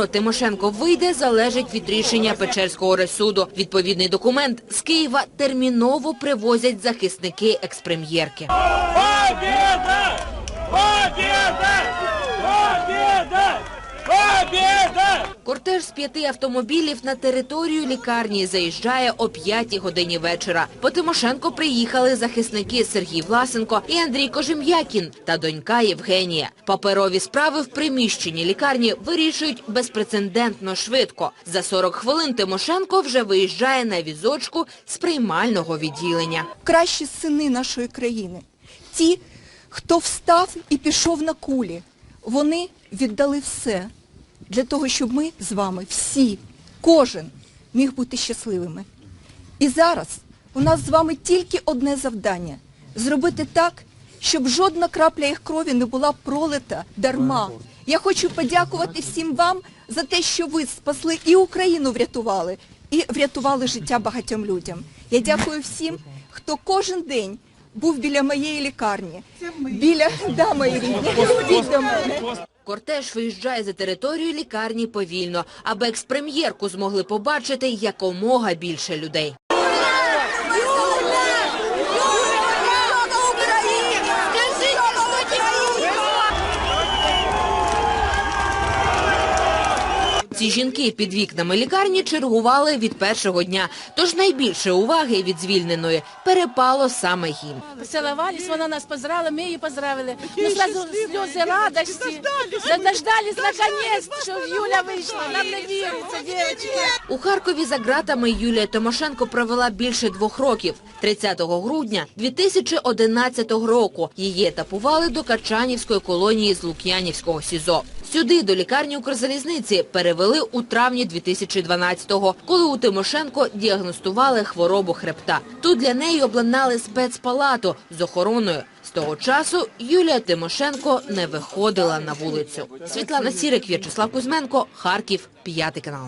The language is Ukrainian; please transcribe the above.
скоро Тимошенко вийде, залежить від рішення Печерського ресуду. Відповідний документ з Києва терміново привозять захисники експрем'єрки. Побіда! Побіда! Побіда! Победа! Кортеж з п'яти автомобілів на територію лікарні заїжджає о п'ятій годині вечора. По Тимошенко приїхали захисники Сергій Власенко і Андрій Кожем'якін та донька Євгенія. Паперові справи в приміщенні лікарні вирішують безпрецедентно швидко. За 40 хвилин Тимошенко вже виїжджає на візочку з приймального відділення. кращі сини нашої країни. Ті, хто встав і пішов на кулі, вони віддали все для того, щоб ми з вами всі, кожен міг бути щасливими. І зараз у нас з вами тільки одне завдання зробити так, щоб жодна крапля їх крові не була пролита дарма. Я хочу подякувати всім вам за те, що ви спасли і Україну врятували, і врятували життя багатьом людям. Я дякую всім, хто кожен день був біля моєї лікарні, біля да, мої рідні, до мене. Кортеж виїжджає за територію лікарні повільно, аби експрем'єрку змогли побачити якомога більше людей. Ці жінки під вікнами лікарні чергували від першого дня, тож найбільше уваги від звільненої перепало саме їм. Поцеловались, вона нас поздравила, ми її поздравили. Ну, сразу сльози радості. Дождались, наконец, що Юля вийшла. Нам не віриться, дівчатки. У Харкові за ґратами Юлія Тимошенко провела більше двох років. 30 грудня 2011 року її етапували до Качанівської колонії з Лук'янівського СІЗО. Сюди, до лікарні Укрзалізниці, перевели у травні 2012-го, коли у Тимошенко діагностували хворобу хребта. Тут для неї обладнали спецпалату з охороною. З того часу Юлія Тимошенко не виходила на вулицю. Світлана Сірик, В'ячеслав Кузьменко, Харків, п'ятий канал.